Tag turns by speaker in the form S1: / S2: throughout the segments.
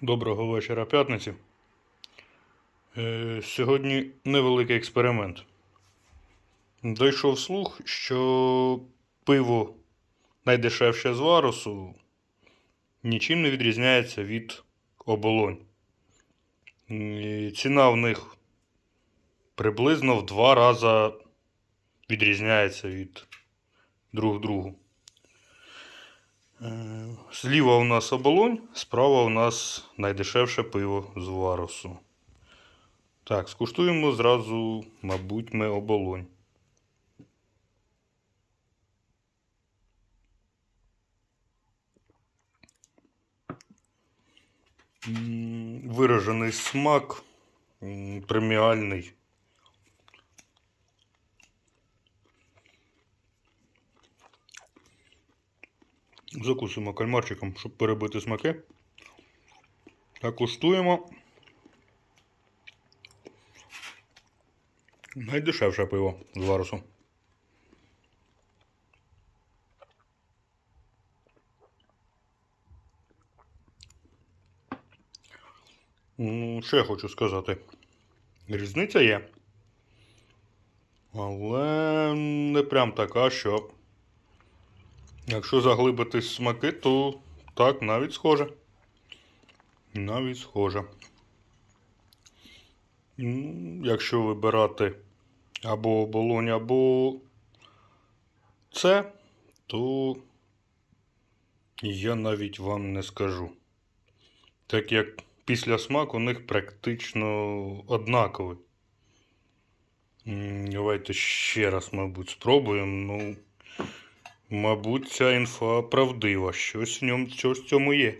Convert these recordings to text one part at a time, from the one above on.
S1: Доброго вечора п'ятниці. Е, Сьогодні невеликий експеримент. Дійшов слух, що пиво найдешевше з варусу нічим не відрізняється від оболонь. І ціна в них приблизно в два рази відрізняється від друг другу. Е, Зліва у нас оболонь, справа у нас найдешевше пиво з варусу. Так, скуштуємо зразу, мабуть, ми оболонь. Виражений смак, преміальний. Закусимо кальмарчиком, щоб перебити смаки. Так, куштуємо. Найдешевше пиво з варусу. Ну, я хочу сказати? Різниця є. Але не прям така, що Якщо заглибити смаки, то так, навіть схоже. Навіть схоже. Якщо вибирати або оболонь, або це, то я навіть вам не скажу. Так як після смак у них практично однаковий. Давайте ще раз, мабуть, спробуємо. Ну. Мабуть, ця інфа правдива. Щось в ньому щось в цьому є.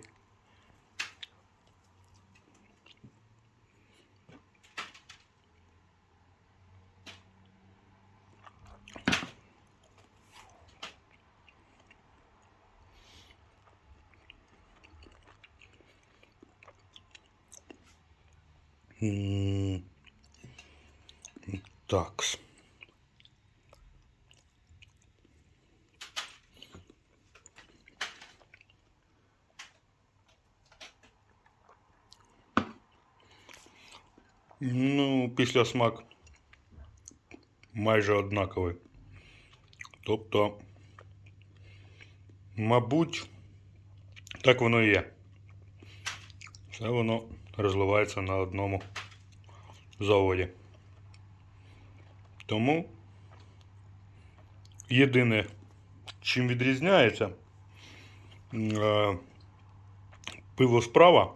S1: М, Такс. Ну, після смак майже однаковий. Тобто, мабуть, так воно і є. Все воно розливається на одному заводі. Тому єдине, чим відрізняється, е, пиво справа,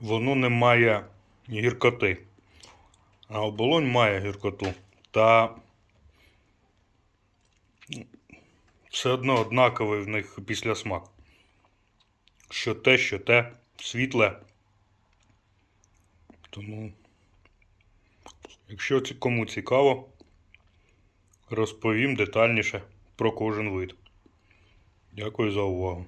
S1: воно не має гіркоти. А оболонь має гіркоту. Та все одно однаковий в них після смак. Що те, що те, світле. Тому, якщо кому цікаво, розповім детальніше про кожен вид. Дякую за увагу.